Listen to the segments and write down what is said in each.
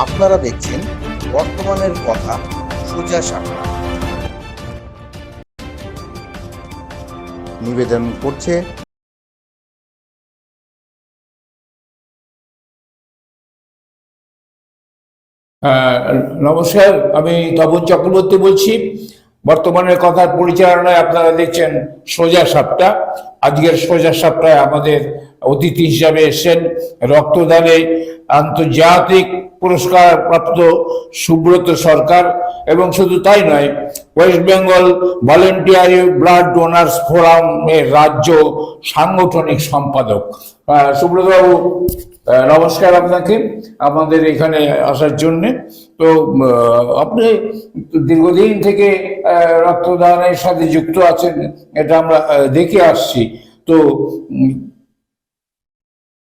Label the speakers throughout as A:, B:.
A: আপনারা দেখছেন বর্তমানের কথা সোজা সাপটা নিবেদন করছে
B: নমস্কার, আমি তপন চক্রবর্তী বলছি। বর্তমানের কথার পরিচালনায় আপনারা দেখছেন সোজা সাপটা। আজকের সোজা সাপটায় আমাদের অতিথি হিসাবে এসেছেন। রক্তদানে আন্তর্জাতিক পুরস্কার প্রাপ্ত সুব্রত সরকার এবং শুধু তাই নয়, West Bengal voluntary blood donors ফোরামের রাজ্য সাংগঠনিক সম্পাদক। সুব্রতবাবু নমস্কার আপনাকে, আমাদের এখানে আসার জন্যে। তো আপনি দীর্ঘদিন থেকে রক্তদানের সাথে যুক্ত আছেন, এটা আমরা দেখে আসছি। তো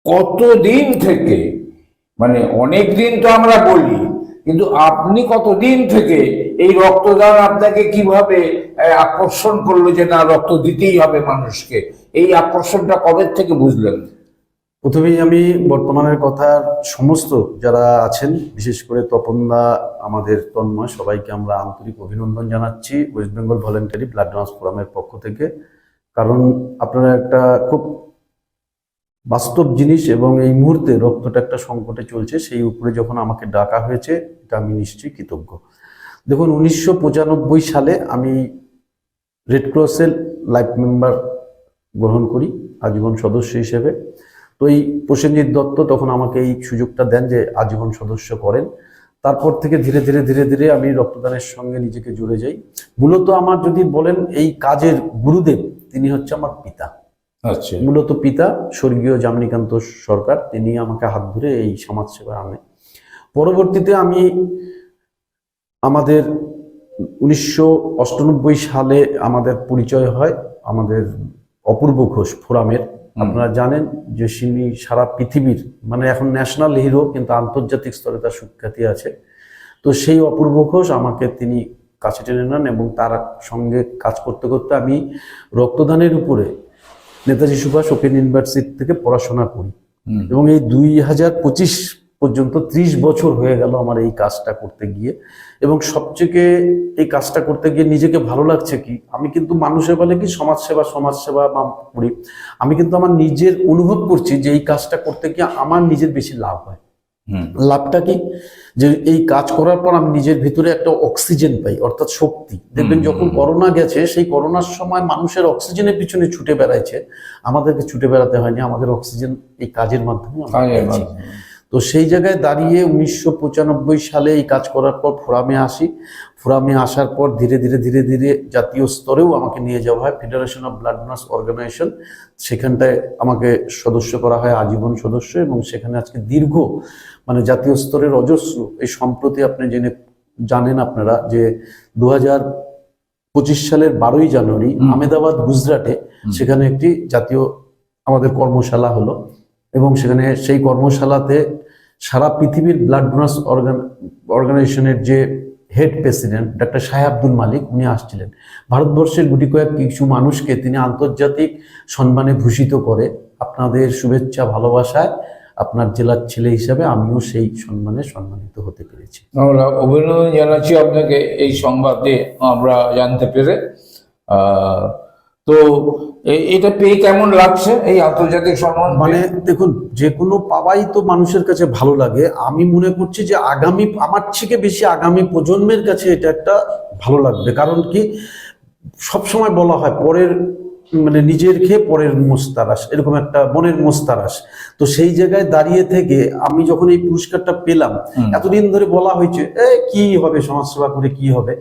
B: কতদিন থেকে মানে অনেক দিন তো আমরা বলি, কিন্তু আপনি কতদিন থেকে এই রক্তদান আপনাকে কীভাবে আকর্ষণ করল যে না, রক্ত দিতেই হবে মানুষকে? এই আকর্ষণটা কবে থেকে বুঝলেন?
C: প্রথমেই আমি বর্তমানের কথা সমস্ত যারা আছেন, বিশেষ করে তপনদা, আমাদের তন্ময়, সবাইকে আমরা আন্তরিক অভিনন্দন জানাচ্ছি West Bengal voluntary blood donors ফোরামের পক্ষ থেকে। কারণ আপনারা একটা খুব বাস্তব জিনিস এবং এই মুহূর্তে রক্তটা একটা সংকটে চলছে, সেই উপরে যখন আমাকে ডাকা হয়েছে, এটা আমি নিশ্চয়ই কৃতজ্ঞ। দেখুন, উনিশশো পঁচানব্বই সালে আমি রেড ক্রসের লাইফ মেম্বার গ্রহণ করি, আজীবন সদস্য হিসেবে। তো এই প্রসেনজিৎ দত্ত তখন আমাকে এই সুযোগটা দেন যে আজীবন সদস্য করেন। তারপর থেকে ধীরে ধীরে ধীরে ধীরে আমি রক্তদানের সঙ্গে নিজেকে জুড়ে যাই। মূলত আমার যদি বলেন এই কাজের গুরুদেব, তিনি হচ্ছে আমার পিতা।
B: আচ্ছা।
C: মূলত পিতা স্বর্গীয় জামনিকান্ত সরকার তিনি আমাকে হাত ধরে এই সমাজসেবা আনে পরবর্তীতে আমি আমাদের উনিশশো সালে আমাদের পরিচয় হয় আমাদের অপূর্ব ঘোষ ফোরামের। আপনারা জানেন যে তিনি সারা পৃথিবীর মানে এখন ন্যাশনাল হিরো কিন্তু আন্তর্জাতিক স্তরে তার সুখ্যাতি আছে। তো সেই অপূর্ব ঘোষ আমাকে তিনি কাছে টেনে নেন এবং তার সঙ্গে কাজ করতে করতে আমি রক্তদানের উপরে নেতাজি সুভাষ ওপেন ইউনিভার্সিটি থেকে পড়াশোনা করি। এবং এই দুই হাজার পঁচিশ পর্যন্ত ত্রিশ বছর হয়ে গেল আমার এই কাজটা করতে গিয়ে। এবং সবচেয়ে এই কাজটা করতে গিয়ে নিজেকে ভালো লাগছে কি আমি কিন্তু মানুষের বলে কি সমাজসেবা সমাজসেবা বা করি। আমি কিন্তু আমার নিজের অনুভব করছি যে এই কাজটা করতে গিয়ে আমার নিজের বেশি লাভ হয়। লাভটা কি? যে এই কাজ করার পর আমি নিজের ভিতরে একটা অক্সিজেন পাই অর্থাৎ শক্তি। দেখবেন যখন করোনা গেছে সেই করোনার সময় মানুষের অক্সিজেনের পিছনে ছুটে বেড়াইছে। আমাদেরকে ছুটে বেড়াতে হয়নি আমাদের অক্সিজেন এই কাজের মাধ্যমে আমরা। তো সেই জায়গায় দাঁড়িয়ে উনিশশো পঁচানব্বই সালে এই কাজ করার পর ফোরামে আসি। ফোরামে আসার পর ধীরে ধীরে ধীরে ধীরে জাতীয় স্তরেও আমাকে নিয়ে যাওয়া হয় federation of blood donors organisation সেখানটায় আমাকে সদস্য করা হয় আজীবন সদস্য এবং সেখানে আজকে দীর্ঘ মানে জাতীয় স্তরের অজস্র এই সম্প্রতি আপনি জেনে জানেন আপনারা যে দু হাজার পঁচিশ সালের বারোই জানুয়ারি
B: হুম।
C: আমেদাবাদ গুজরাটে সেখানে একটি জাতীয় আমাদের কর্মশালা হলো এবং সেখানে সেই কর্মশালাতে সারা পৃথিবীর ব্লাড ডোনার্স অর্গান অর্গানাইজেশনের যে হেড প্রেসিডেন্ট ডাক্তার শাহ আব্দুল মালিক, উনি আসছিলেন। ভারতবর্ষের গুটি কয়েক কিছু মানুষকে তিনি আন্তর্জাতিক সম্মানে ভূষিত করে আপনাদের শুভেচ্ছা, ভালোবাসায় আপনার জেলার ছেলে হিসাবে আমিও সেই সম্মানে সম্মানিত হতে পেরেছি।
B: আমরা অভিনন্দন জানাচ্ছি আপনাকে এই সংবাদে আমরা জানতে পেরে তো এটা পেয়ে কেমন লাগছে এই আন্তর্জাতিক সম্মান?
C: মানে দেখুন, যে কোনো পাওয়াই তো মানুষের কাছে ভালো লাগে। আমি মনে করছি যে আগামী, আমার থেকে বেশি আগামী প্রজন্মের কাছে এটা একটা ভালো লাগবে। কারণ কি সব সময় বলা হয়, পরের মানে নিজের খেয়ে পরের মোস্তারাস এরকম একটা মনের মোস্তারাস। তো সেই জায়গায় দাঁড়িয়ে থেকে আমি যখন এই পুরস্কারটা পেলাম এতদিন ধরে বলা হয়েছে এ কি হবে সমাজসেবা করে কি হবে?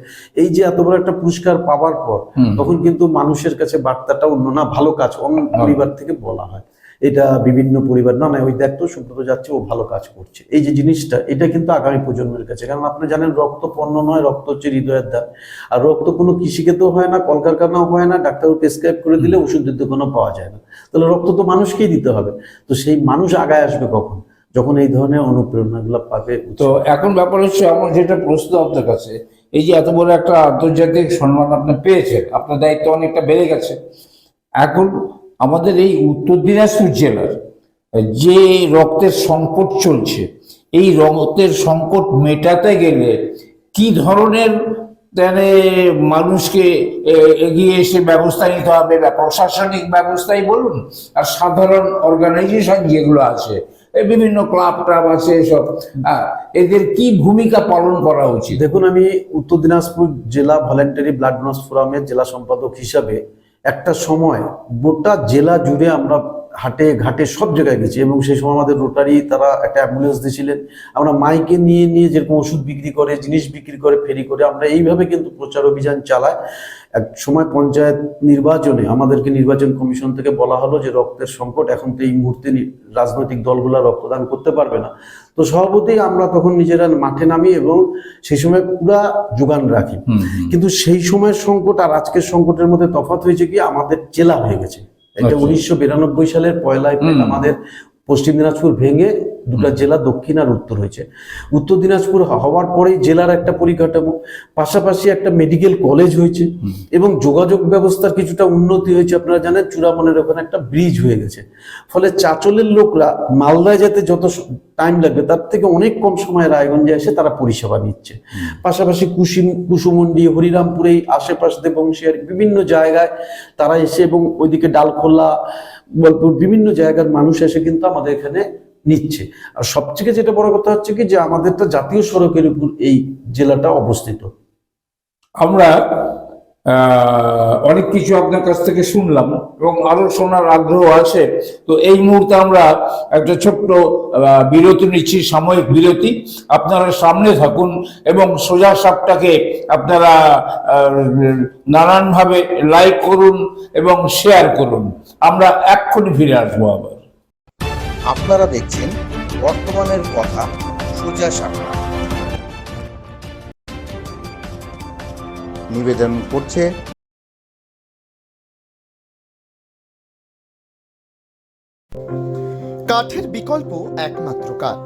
C: এই যে এত বড় একটা পুরস্কার পাওয়ার পর তখন কিন্তু মানুষের কাছে বার্তাটা অন্য না ভালো কাজ অন্য পরিবার থেকে বলা হয়। এটা বিভিন্ন পরিবার না না ওই দেখ তো সুব্রত যাচ্ছে ও ভালো কাজ করছে। এই যে জিনিসটা এটা কিন্তু আগামী প্রজন্মের কাছে। কারণ আপনি জানেন রক্ত পণ্য নয় রক্ত হচ্ছে হৃদয়ের দান। আর রক্ত কোনো কৃষিক্ষেত্রেও হয় না কলকারখানাও হয় না ডাক্তার প্রেসক্রাইব করে দিলে ওষুধের দোকানও পাওয়া যায় না। তাহলে রক্ত তো মানুষকেই দিতে হবে। তো সেই মানুষ আগায় আসবে কখন? যখন এই ধরনের অনুপ্রেরণাগুলো পাবে
B: তো এখন ব্যাপার হচ্ছে আমার যেটা প্রশ্ন আপনার কাছে এই যে এত বড় একটা আন্তর্জাতিক সম্মান আপনি পেয়েছেন আপনার দায়িত্ব অনেকটা বেড়ে গেছে। এখন আমাদের এই উত্তর দিনাজপুর জেলার যে রক্তের সংকট চলছে, এই রক্তের সংকট মেটাতে গেলে কি ধরনের মানে মানুষকে এগিয়ে এসে ব্যবস্থা নিতে হবে বা প্রশাসনিক ব্যবস্থাই বলুন আর সাধারণ অর্গানাইজেশন যেগুলো আছে বিভিন্ন ক্লাব ট্লাব আছে এসব এদের কি ভূমিকা পালন করা উচিত?
C: দেখুন, আমি উত্তর দিনাজপুর জেলা ভলেন্টারি ব্লাড ডোনার্স ফোরামের জেলা সম্পাদক হিসাবে একটা সময় গোটা জেলা জুড়ে আমরা হাটে ঘাটে সব জায়গায় গেছি এবং সেই সময় আমাদের রোটারি তারা একটা অ্যাম্বুলেন্স দিয়েছিলেন। আমরা মাইকে নিয়ে নিয়ে যেরকম ওষুধ বিক্রি করে জিনিস বিক্রি করে ফেরি করে আমরা এইভাবে কিন্তু প্রচার অভিযান চালাই। এক সময় পঞ্চায়েত নির্বাচনে আমাদেরকে নির্বাচন কমিশন থেকে বলা হলো যে রক্তের সংকট এখন তো এই মুহূর্তে রাজনৈতিক দলগুলো রক্তদান করতে পারবে না। তো সভাপতি আমরা তখন নিজেরা মাঠে নামি এবং সেই সময় পুরা যোগান রাখি। কিন্তু সেই সময়ের সংকট আর আজকের সংকটের মধ্যে তফাৎ হয়েছে কি? আমাদের জেলা হয়ে গেছে। এটা
B: আচ্ছা।
C: উনিশশো বিরানব্বই সালের পয়লা এপ্রিল আমাদের পশ্চিম দিনাজপুর ভেঙে দুটো জেলা দক্ষিণ আর উত্তর হয়েছে। উত্তর দিনাজপুর হওয়ার পরেই জেলার একটা পরিকাঠামো পাশাপাশি একটা মেডিকেল কলেজ হয়েছে এবং যোগাযোগ ব্যবস্থার কিছুটা উন্নতি হয়েছে আপনারা জানেন চূড়ামনের ওখানে একটা ব্রিজ হয়ে গেছে। ফলে চাচলের লোকরা মালদায় যেতে যত টাইম লাগবে তার থেকে অনেক কম সময়ে রায়গঞ্জে এসে তারা পরিষেবা নিচ্ছে। পাশাপাশি কুসুম কুসুমন্ডি হরিরামপুর আশেপাশ দেবংশিয়ার বিভিন্ন জায়গায় তারা এসে এবং ওইদিকে ডালখোলা বোলপুর বিভিন্ন জায়গার মানুষ এসে কিন্তু আমাদের এখানে নিচ্ছে। আর সবথেকে যেটা বড় কথা হচ্ছে কি যে আমাদের তো জাতীয় সড়কের উপর এই জেলাটা অবস্থিত।
B: আমরা অনেক কিছু আপনার কাছ থেকে শুনলাম এবং আরও শোনার আগ্রহ আছে। তো এই মুহূর্তে আমরা একটা ছোট্ট বিরতি নিচ্ছি, সাময়িক বিরতি। আপনারা সামনে থাকুন এবং সোজা সাপটাকে আপনারা নানানভাবে লাইক করুন এবং শেয়ার করুন। আমরা এক্ষুনি ফিরে আসব আবার।
A: আপনারা দেখছেন বর্তমানের কথা সোজা সাক্ষা নিবেদন করছে
D: কাঠের বিকল্প একমাত্র কাঠ।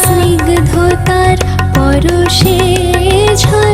E: স্নিগ্ধতার পরশে ঝলমলে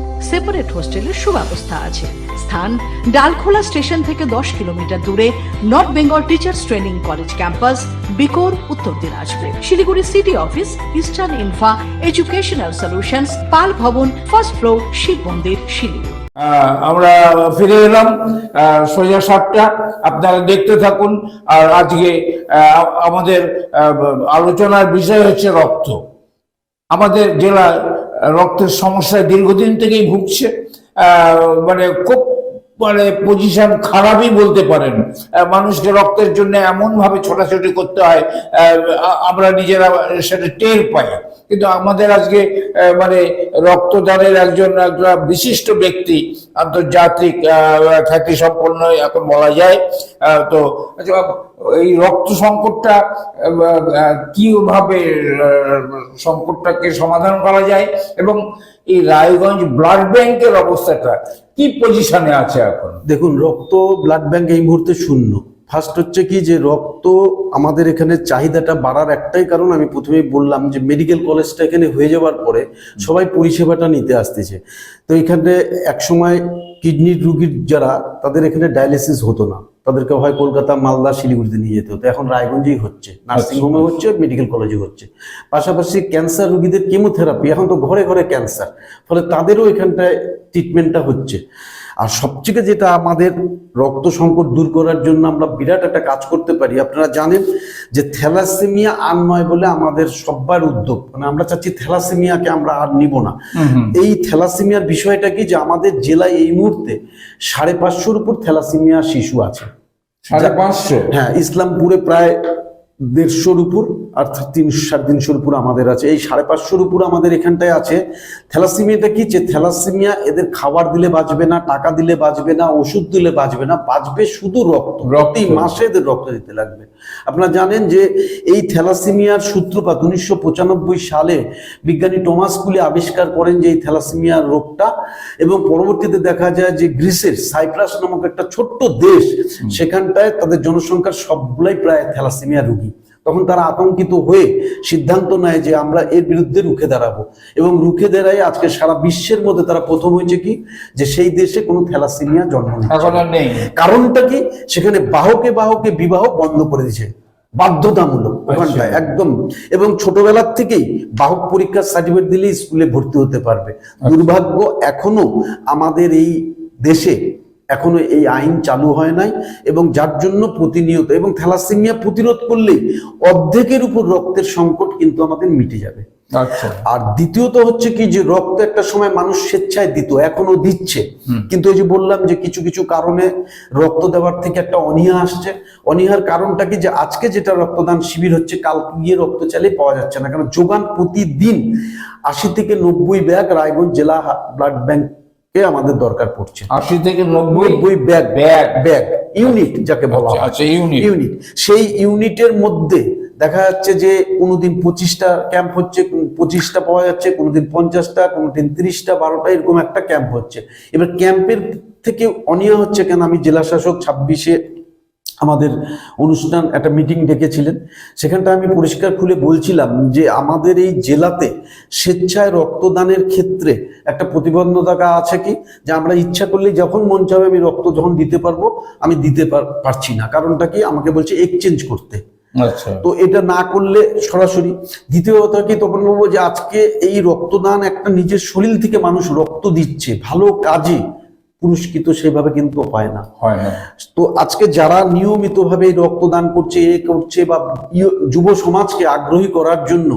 F: সেপারেট হোস্টেলের সুব্যবস্থা আছে। স্থান ডালখোলা স্টেশন থেকে দশ কিলোমিটার দূরে north Bengal teachers training college campus, বিকোর, Uttar Dinajpur. Siliguri city office, eastern ইনফা, educational solutions, Pal Bhavan, first floor, Shiva মন্দির, শিলিগুড়ি।
B: আমরা ফিরে এলাম সোজা সাতটা আপনারা দেখতে থাকুন, আর আজকে আমাদের আলোচনার বিষয় হচ্ছে রক্ত। আমাদের জেলা রক্তের সমস্যায় দীর্ঘদিন থেকেই ভুগছে মানে খুব মানে পজিশন খারাপই বলতে পারেন। মানুষকে রক্তের জন্য এমন ভাবে ছোটাছুটি করতে হয় আমরা নিজেরা সেটা টের পাই। কিন্তু আমাদের আজকে মানে রক্তদানের একজন বিশিষ্ট ব্যক্তি আন্তর্জাতিক খ্যাতি সম্পন্ন এখন বলা যায় তো আচ্ছা, এই রক্ত সংকটটা কীভাবে সংকটটাকে সমাধান করা যায় এবং এই রায়গঞ্জ ব্লাড ব্যাংকের অবস্থাটা কি পজিশনে আছে এখন?
C: দেখুন, রক্ত ব্লাড ব্যাংক এই মুহূর্তে শূন্য। ফার্স্ট হচ্ছে কি যে রক্ত আমাদের এখানে চাহিদাটা বাড়ার একটাই কারণ, আমি প্রথমেই বললাম যে মেডিকেল কলেজটা এখানে হয়ে যাওয়ার পরে সবাই পরিষেবাটা নিতে আসতেছে। তো এখানে একসময় কিডনির রুগীর যারা, তাদের এখানে ডায়ালিসিস হতো না। তাদেরকে হয় কলকাতা মালদা শিলিগুড়িতে নিয়ে যেতে হতো। এখন রায়গঞ্জেই হচ্ছে নার্সিং হোমে হচ্ছে মেডিকেল কলেজে হচ্ছে। পাশাপাশি ক্যান্সার রোগীদের কেমোথেরাপি এখন তো ঘরে ঘরে ক্যান্সার ফলে তাদেরও এখানটায় ট্রিটমেন্টটা হচ্ছে। আর সবথেকে যেটা আমাদের রক্ত সংকট দূর করার জন্য আমরা বিরাট একটা কাজ করতে পারি আপনারা জানেন যে থ্যালাসেমিয়া আর নয় বলে আমাদের সব্বার উদ্যোগ। মানে আমরা চাচ্ছি থ্যালাসেমিয়াকে আমরা আর নিব না। এই থ্যালাসেমিয়ার বিষয়টা কি যে আমাদের জেলায় এই মুহূর্তে সাড়ে পাঁচশোর উপর থ্যালাসেমিয়া শিশু আছে।
B: সাড়ে পাঁচশো?
C: হ্যাঁ ইসলামপুরে প্রায় দেড়শোর উপর আর তিনশো সাড়ে তিনশোর উপর আমাদের আছে। এই সাড়ে পাঁচশোর উপর আমাদের এখানটায় আছে। থ্যালাসিমিয়াটা কি? যে থ্যালাসিমিয়া এদের খাবার দিলে বাঁচবে না টাকা দিলে বাঁচবে না ওষুধ দিলে বাঁচবে না বাঁচবে শুধু রক্ত। প্রতি মাসে এদের রক্ত দিতে লাগবে। আপনারা জানেন যে এই থ্যালাসিমিয়ার সূত্রপাত উনিশশো পঁচানব্বই সালে বিজ্ঞানী টমাস কুলি আবিষ্কার করেন যে এই থ্যালাসিমিয়ার রোগটা এবং পরবর্তীতে দেখা যায় যে গ্রিসের সাইপ্রাস নামক একটা ছোট্ট দেশ সেখানটায় তাদের জনসংখ্যার সবগুলাই প্রায় থ্যালাসিমিয়া রোগী। তখন তারা আতঙ্কিত হয়ে সিদ্ধান্ত নেয় যে আমরা এর বিরুদ্ধে রুখে দাঁড়াবো। এবং রুখে দাঁড়ায় আজকে সারা বিশ্বের মধ্যে তারা প্রথম হয়েছে কি? যে সেই দেশে কোনো থ্যালাসিমিয়া জন্ম
B: নেই।
C: কারণটা কি? সেখানে বাহকে বাহকে বিবাহ বন্ধ করে দিয়েছে। বাধ্যতামূলক ওখানটায় একদম। এবং ছোটবেলার থেকেই বাহক পরীক্ষার সার্টিফিকেট দিলেই স্কুলে ভর্তি হতে পারবে। দুর্ভাগ্য এখনও আমাদের এই দেশে এখনও এই আইন চালু হয় নাই এবং যার জন্য প্রতিনিয়ত এবং থ্যালাসেমিয়া প্রতিরোধ করলেই অর্ধেকের উপর রক্তের সংকট কিন্তু আমাদের মিটে যাবে।
B: আচ্ছা।
C: আর দ্বিতীয়ত হচ্ছে কি যে রক্ত একটা সময় মানুষ স্বেচ্ছায় দিত এখনও দিচ্ছে। কিন্তু ওই যে বললাম যে কিছু কিছু কারণে রক্ত দেওয়ার থেকে একটা অনীহা আসছে। অনীহার কারণটা কি যে আজকে যেটা রক্তদান শিবির হচ্ছে কালকে গিয়ে রক্ত চাইলে পাওয়া যাচ্ছে না। কারণ যোগান প্রতিদিন আশি থেকে নব্বই ব্যাগ রায়গঞ্জ জেলা ব্লাড ব্যাংকে আমাদের দরকার পড়ছে।
B: আশি থেকে নব্বই?
C: ব্যাগ।
B: ব্যাগ।
C: ব্যাগ। ইউনিট যাকে বলা
B: আচ্ছা,
C: হয়।
B: ইউনিট।
C: ইউনিট। সেই ইউনিটের মধ্যে দেখা যাচ্ছে যে কোনোদিন পঁচিশটা ক্যাম্প হচ্ছে পঁচিশটা পাওয়া যাচ্ছে কোনোদিন পঞ্চাশটা কোনোদিন তিরিশটা বারোটা এরকম একটা ক্যাম্প হচ্ছে। এবার ক্যাম্পের থেকে অনিয়া হচ্ছে কেন? আমি জেলা শাসক ছাব্বিশে আমাদের অনুষ্ঠান একটা মিটিং ডেকেছিলেন। সেখানটা আমি পরিষ্কার খুলে বলছিলাম যে আমাদের এই জেলাতে স্বেচ্ছায় রক্তদানের ক্ষেত্রে একটা প্রতিবন্ধকতা আছে কি? যে আমরা ইচ্ছা করলে যখন মন চাবে আমি রক্ত যখন দিতে পারব আমি দিতে পারছি না। কারণটা কি? আমাকে বলছে এক্সচেঞ্জ করতে।
B: আচ্ছা।
C: তো এটা না করলে সরাসরি দ্বিতীয় কথা কি? তখন বলব যে আজকে এই রক্তদান একটা নিজের শরীর থেকে মানুষ রক্ত দিচ্ছে ভালো কাজে পুরস্কৃত সেভাবে কিন্তু হয় না।
B: হয় না।
C: তো আজকে যারা নিয়মিতভাবে রক্তদান করছে এ করছে বা যুব সমাজকে আগ্রহী করার জন্য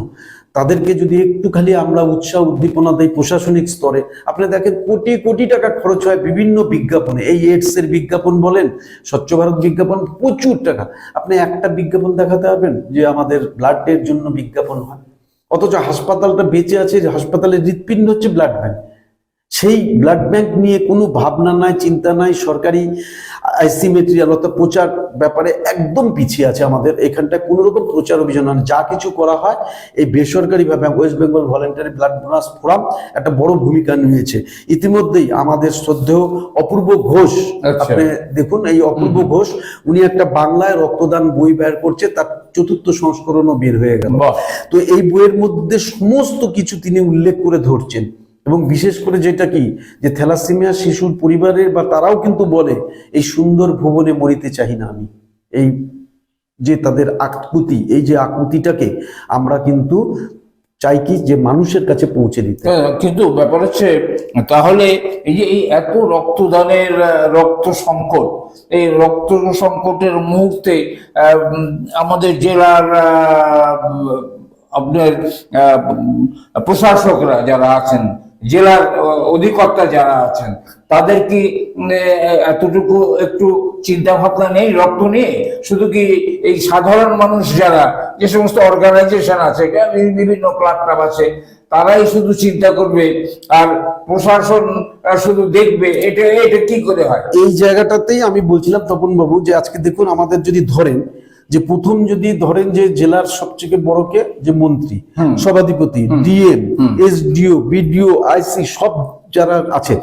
C: তাদেরকে যদি একটু খালি আমরা উৎসাহ উদ্দীপনা দেই প্রশাসনিক স্তরে আপনি দেখেন কোটি কোটি টাকা খরচ হয় বিভিন্ন বিজ্ঞাপনে। এই এইডস এর বিজ্ঞাপন বলেন স্বচ্ছ ভারত বিজ্ঞাপন প্রচুর টাকা। আপনি একটা বিজ্ঞাপন দেখাতে পারবেন যে আমাদের ব্লাডের জন্য বিজ্ঞাপন হয়। অথচ হাসপাতালটা বেঁচে আছে যে হাসপাতালের হৃৎপিণ্ড হচ্ছে ব্লাড ব্যাংক সেই ব্লাড ব্যাংক নিয়ে কোনো ভাবনা নাই চিন্তা নাই সরকারি আইসি মেটেরিয়াল অর্থাৎ প্রচার ব্যাপারে একদম পিছিয়ে আছে আমাদের এখানটায় কোনো রকম প্রচার অভিযান না। যা কিছু করা হয় এই বেসরকারি ভাবে West Bengal voluntary blood donors forum একটা বড় ভূমিকা নিয়েছে ইতিমধ্যেই আমাদের শ্রদ্ধেয় অপূর্ব ঘোষ
B: আচ্ছা।
C: আপনি দেখুন এই অপূর্ব ঘোষ উনি একটা বাংলায় রক্তদান বই বের করছে তার চতুর্থ সংস্করণও বের হয়ে গেল তো এই বইয়ের মধ্যে সমস্ত কিছু তিনি উল্লেখ করে ধরছেন এবং বিশেষ করে যেটা কি? যে থ্যালাসিমিয়া শিশুর পরিবারের বা তারাও কিন্তু বলে এই সুন্দর ভুবনে মরিতে চাই না আমি। এই যে তাদের আকুতি এই যে আকুতিটাকে আমরা কিন্তু চাই কি? যে মানুষের কাছে পৌঁছে দিতে।
B: হ্যাঁ, কিন্তু ব্যাপার হচ্ছে তাহলে এই যে এই এত রক্তদানের রক্ত সংকট এই রক্ত সংকটের মুহূর্তে আমাদের জেলার আপনার প্রশাসকরা যারা আছেন জেলার অধিকর্তা যারা আছেন, তাদের কি এতটুকু একটু চিন্তা ভাবনা নেই, রক্ত নিয়ে? শুধু কি এই সাধারণ মানুষ যারা, যে সমস্ত অর্গানাইজেশন আছে বিভিন্ন ক্লাব ক্লাব আছে, তারাই শুধু চিন্তা করবে আর প্রশাসন শুধু দেখবে, এটা এটা কি করে হয়?
C: এই জায়গাটাতেই আমি বলছিলাম তপন বাবু যে আজকে দেখুন আমাদের যদি ধরেন যে প্রথম যদি ধরেন যে জেলার সবচেয়ে বড় কে? যে মন্ত্রী সভাধিপতি ডিএম এসডিও বিডিও আইসি সব যারা আছে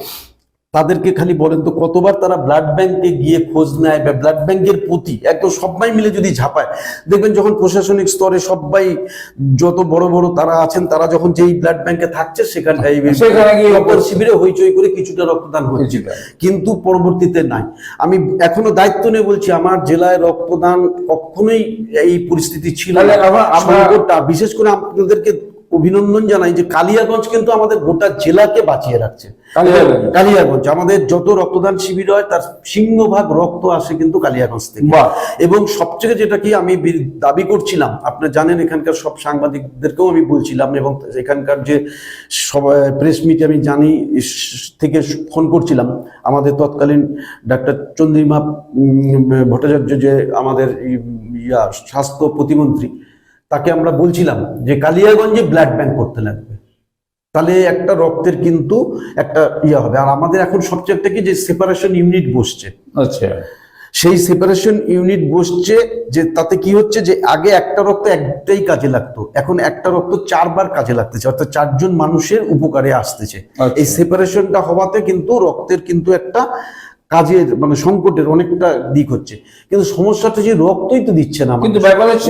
C: তাদেরকে খালি বলেন তো কতবার তারা ব্লাড ব্যাংকে গিয়ে খোঁজ নেয় বা ব্লাড ব্যাংকের প্রতি একদম সবাই মিলে যদি ঝাঁপায় দেখবেন যখন প্রশাসনিক স্তরে সবাই যত বড় বড় তারা আছেন তারা যখন যেই ব্লাড ব্যাংকে থাকছে সেখানটায়
B: সেখানে গিয়ে
C: রক্তের শিবিরে হইচই করে কিছুটা রক্তদান হচ্ছে। কিন্তু পরবর্তীতে নাই। আমি এখনও দায়িত্ব নিয়ে বলছি আমার জেলায় রক্তদান কখনোই এই পরিস্থিতি ছিল বিশেষ করে আপনাদেরকে অভিনন্দন জানাই যে কালিয়াগঞ্জ কিন্তু আমাদের গোটা জেলাকে বাঁচিয়ে রাখছে
B: কালিয়াগঞ্জ।
C: আমাদের যত রক্তদান শিবির হয় তার সিংহভাগ রক্ত আসে কিন্তু কালিয়াগঞ্জ থেকে। এবং সবচেয়ে যেটা কি আমি দাবি করছিলাম আপনি জানেন এখানকার সব সাংবাদিকদেরকেও আমি বলছিলাম এবং এখানকার যে সবাই প্রেস মিটে আমি জানি থেকে ফোন করছিলাম আমাদের তৎকালীন ডাক্তার চন্দ্রিমা ভট্টাচার্য যে আমাদের ইয়া স্বাস্থ্য প্রতিমন্ত্রী তাকে আমরা বলছিলাম যে কালিয়াগঞ্জে ব্লাড ব্যাংক করতে লাগবে। তাহলে একটা রক্তের কিন্তু একটা ইয়ে হবে। আর আমাদের এখন সবচেয়ে একটা কি যে সেপারেশন ইউনিট বসছে।
B: আচ্ছা।
C: সেই সেপারেশন ইউনিট বসছে যে তাতে কি হচ্ছে যে আগে একটা রক্ত একটাই কাজে লাগতো। এখন একটা রক্ত চারবার কাজে লাগতেছে। অর্থাৎ চারজন মানুষের উপকারে আসতেছে।
B: আচ্ছা।
C: এই সেপারেশনটা হওয়াতে কিন্তু রক্তের কিন্তু একটা কাজের মানে সংকটের অনেকটা দিক হচ্ছে। কিন্তু সমস্যাটা যে রক্তই তো দিচ্ছে না
B: কিন্তু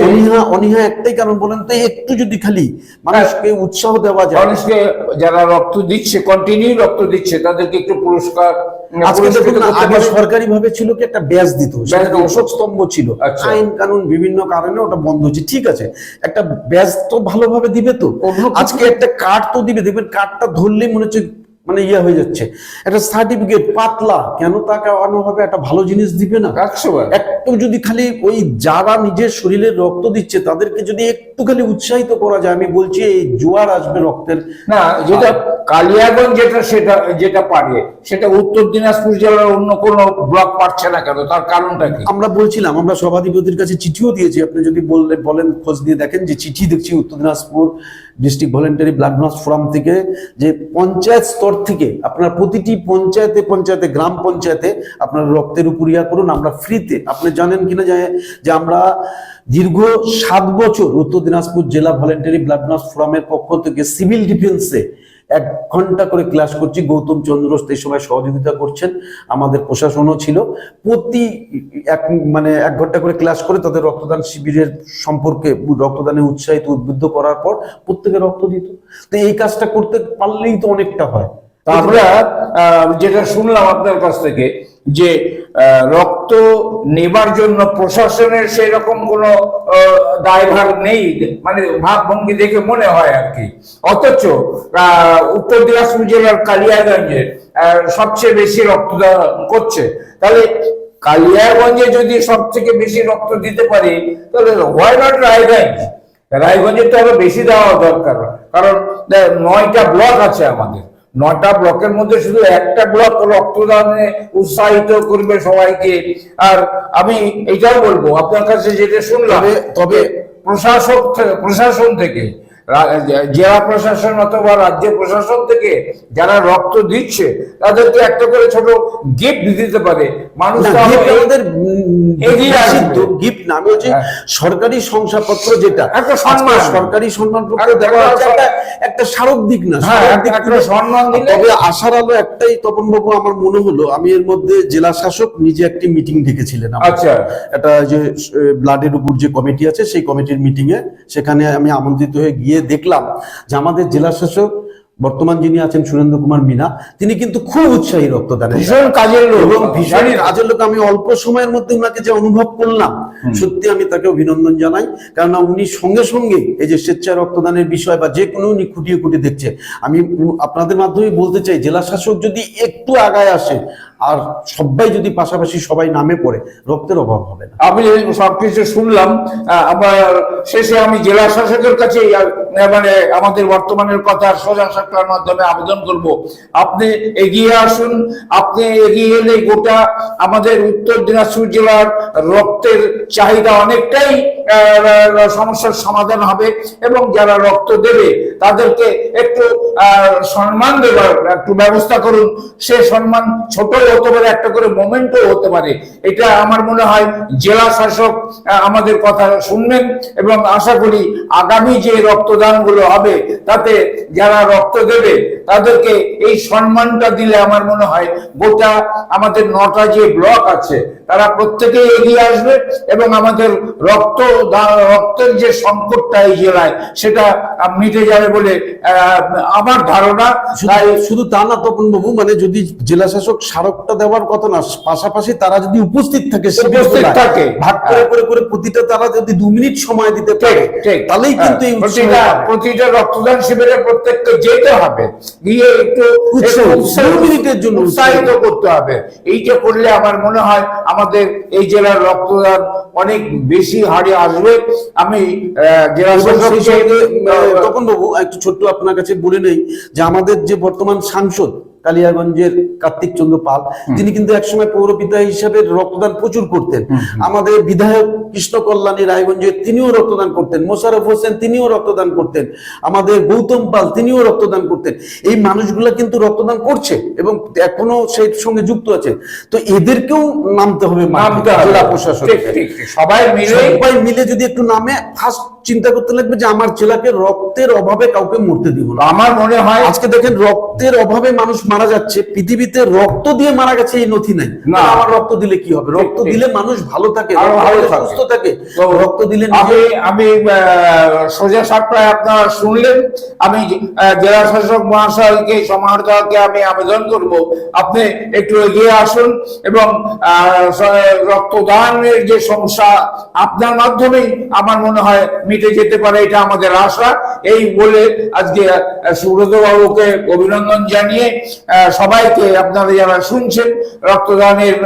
C: অনীহা অনীহা একটাই কারণ বলেন তো একটু যদি খালি মানুষকে উৎসাহ দেওয়া যায়।
B: মানুষকে যারা রক্ত দিচ্ছে কন্টিনিউ রক্ত দিচ্ছে তাদেরকে একটু পুরস্কার
C: আজকে দেখুন আগে সরকারি ভাবে ছিল কি একটা ব্যাজ দিত। অশোক স্তম্ভ ছিল।
B: আচ্ছা।
C: আইন কানুন বিভিন্ন কারণে ওটা বন্ধ হচ্ছে। ঠিক আছে একটা ব্যাজ তো ভালোভাবে দিবে তো। আজকে একটা কার্ড তো দিবে দেখবেন কার্ডটা ধরলেই মনে হচ্ছে মানে ইয়ে হয়ে যাচ্ছে। একটা সার্টিফিকেট পাতলা কেন তাকে অন্যভাবে একটা ভালো জিনিস দিবে না। একটু যদি খালি ওই যারা নিজের শরীরে রক্ত দিচ্ছে তাদেরকে যদি একটু খালি উৎসাহিত করা যায় আমি বলছি এই জোয়ার আসবে রক্তের।
B: না যেটা কালিয়াগঞ্জ যেটা সেটা যেটা পারে সেটা উত্তর দিনাজপুর জেলার অন্য কোনো ব্লক পারছে না কেন? তার কারণটা কি?
C: আমরা বলছিলাম আমরা সভাধিপতির কাছে চিঠিও দিয়েছি। আপনি যদি বললে বলেন খোঁজ নিয়ে দেখেন যে চিঠি দেখছি Uttar Dinajpur district voluntary blood donors forum থেকে যে পঞ্চায়েত স্তর থেকে আপনার প্রতিটি পঞ্চায়েতে পঞ্চায়েতে, গ্রাম পঞ্চায়েতে আপনার রক্তের উপর ইয়া করুন, আমরা ফ্রিতে আপনি জানেন কিনা যে আমরা দীর্ঘ সাত বছর উত্তর দিনাজপুর জেলা ভলেন্টারি ব্লাড ডোনার্স ফোরামের পক্ষ থেকে সিভিল ডিফেন্সে এক ঘণ্টা করে ক্লাস করছি। গৌতম চন্দ্র এই সময় সহযোগিতা করছেন। আমাদের প্রশাসনও ছিল। প্রতি এক মানে এক ঘণ্টা করে ক্লাস করে তাদের রক্তদান শিবিরের সম্পর্কে রক্তদানে উৎসাহিত, উদ্বুদ্ধ করার পর প্রত্যেকে রক্ত দিত। তো এই কাজটা করতে পারলেই তো অনেকটা হয়।
B: আমরা যেটা শুনলাম আপনার কাছ থেকে, যে রক্ত নেবার জন্য প্রশাসনের সেই রকম কোনো দায়ভার নেই মানে ভাবভঙ্গি দেখে মনে হয় আর কি। অথচ উত্তর দিনাজপুর জেলার কালিয়াগঞ্জে সবচেয়ে বেশি রক্তদান করছে। তাহলে কালিয়াগঞ্জে যদি সব থেকে বেশি রক্ত দিতে পারি, তাহলে হোয়াই নট রায়গঞ্জ? রায়গঞ্জে তো আরও বেশি দেওয়া দরকার, কারণ নয়টা ব্লক আছে আমাদের। নয়টা ব্লকের মধ্যে শুধু একটা ব্লক রক্তদানে উৎসাহিত করবে সবাইকে। আর আমি এটাও বলব আপনার কাছে যেটা শুনলাম
C: তবে-
B: প্রশাসক প্রশাসন থেকে জেলা প্রশাসন অথবা রাজ্য প্রশাসন থেকে যারা রক্ত দিচ্ছে তাদেরকে একটা করে ছোট গিফট দিতে পারে মানুষ।
C: গিফট নামে হচ্ছে। সরকারি শংসাপত্র যেটা
B: একটা সম্মান।
C: সরকারি সম্মানপত্র দেওয়া হচ্ছে
B: একটা-
C: স্মারক দিক না
B: হ্যাঁ, সম্মান দিলে-
C: তবে আশার আলো একটাই তপন বাবু আমার মনে হলো আমি এর মধ্যে জেলা শাসক নিজে একটি মিটিং ডেকেছিলেন
B: আচ্ছা
C: একটা যে ব্লাডের উপর যে কমিটি আছে সেই কমিটির মিটিং এ সেখানে আমি আমন্ত্রিত হয়ে গিয়ে দেখলাম যে আমাদের জেলা শাসক বর্তমান যিনি আছেন সুরেন্দ্র কুমার মিনা তিনি কিন্তু খুব উৎসাহী রক্তদানে
B: ভীষণ কাজের লোক।
C: এবং ভীষণ কাজের লোক। আমি অল্প সময়ের মধ্যে উনাকে যে অনুভব করলাম সত্যি আমি তাকে অভিনন্দন জানাই। কারণ উনি সঙ্গে সঙ্গে এই যে স্বেচ্ছা রক্তদানের বিষয় বা যে কোনো উনি খুঁটিয়ে খুঁটিয়ে দেখছে। আমি আপনাদের মাধ্যমে বলতে চাই জেলা শাসক যদি একটু আগায় আসে আর সবাই যদি পাশাপাশি সবাই নামে পড়ে, রক্তের অভাব হবে না।
B: আমি সবকিছু শুনলাম আবার শেষে আমি জেলা শাসকের কাছে মানে আমাদের বর্তমানের কথা সোজা সাপটার মাধ্যমে আবেদন করব। আপনি এগিয়ে আসুন, আপনি এগিয়ে এলে গোটা আমাদের উত্তর দিনাজপুর জেলার রক্তের চাহিদা অনেকটাই সমস্যার সমাধান হবে এবং যারা রক্ত দেবে, তাদেরকে একটু সম্মান দেবার, একটু ব্যবস্থা করুন। সে সম্মান ছোট হতে পারে, একটা করে মোমেন্টও হতে পারে। এটা আমার মনে হয় জেলা শাসক আমাদের কথা শুনবেন এবং আশা করি আগামী যে রক্তদানগুলো হবে, তাতে যারা রক্ত দেবে, তাদেরকে এই সম্মানটা দিলে আমার মনে হয় গোটা আমাদের নটা যে ব্লক আছে তারা প্রত্যেকেই এগিয়ে আসবে এবং আমাদের রক্ত রক্তের যে সংকটটা এই জেলায় সেটা মিটে যাবে বলে আমার ধারণা। তাই
C: শুধু তা না তপন বাবু মানে যদি জেলা শাসক স্মারকটা দেওয়ার কথা না পাশাপাশি তারা যদি উপস্থিত থাকে
B: উপস্থিত থাকে।
C: ভাগ করে
B: হ্যাঁ।
C: করে করে প্রতিটা তারা যদি দু মিনিট সময় দিতে পারে তাহলেই কিন্তু এই
B: হ্যাঁ, প্রতিটা প্রতিটা রক্তদান শিবিরে প্রত্যেককে যেতে হবে। গিয়ে একটু
C: দু মিনিটের জন্য
B: উৎসাহিত করতে হবে। এইটা করলে আমার মনে হয় আমাদের এই জেলার রক্তদান অনেক বেশি হারে আসবে। আমি আহ, জেলা
C: তপন বাবু একটু ছোট্ট আপনার কাছে বলে নেই যে আমাদের যে বর্তমান সাংসদ কালিয়াগঞ্জের কার্তিক চন্দ্র পাল তিনি কিন্তু একসময় পৌরপিতা হিসাবে রক্তদান প্রচুর করতেন। আমাদের বিধায়ক কৃষ্ণ কল্যাণী রায়গঞ্জের তিনিও রক্তদান করতেন মোশারফ হোসেন তিনিও রক্তদান করতেন আমাদের গৌতম পাল তিনিও রক্তদান করতেন। এই মানুষগুলা কিন্তু রক্তদান করছে এবং এখনও সেই সঙ্গে যুক্ত আছে। তো এদেরকেও নামতে হবে জেলা প্রশাসন।
B: সবাই মিলে
C: সবাই মিলে যদি একটু নামে ফার্স্ট চিন্তা করতে লাগবে যে আমার জেলাকে রক্তের অভাবে কাউকে মরতে দিব না।
B: আমার মনে হয়
C: আজকে দেখেন রক্তের অভাবে মানুষ মারা যাচ্ছে পৃথিবীতে রক্ত দিয়ে মারা গেছে এই নথি নাই।
B: না।
C: আমার রক্ত দিলে কি হবে? রক্ত দিলে মানুষ ভালো থাকে। সুস্থ থাকে। রক্ত দিলে
B: আমি আমি সোজা সাপটায় আপনারা শুনলেন। আমি জেলা শাসক মহাশয়কে সমাহর্তাকে আমি আবেদন করব। আপনি একটু এগিয়ে আসুন এবং রক্তদানের যে সমস্যা আপনার মাধ্যমেই আমার মনে হয় মিটে যেতে পারে, এটা আমাদের আশা। এই বলে আজকে সুব্রতবাবুকে সুব্রত বাবুকে অভিনন্দন জানিয়ে সবাইকে আপনারা যারা শুনছেন রক্তদানের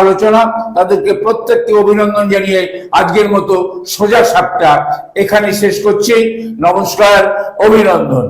B: আলোচনা, তাদেরকে প্রত্যেককে অভিনন্দন জানিয়ে আজকের মতো সোজা সাপটা এখানে শেষ করছি। নমস্কার, অভিনন্দন।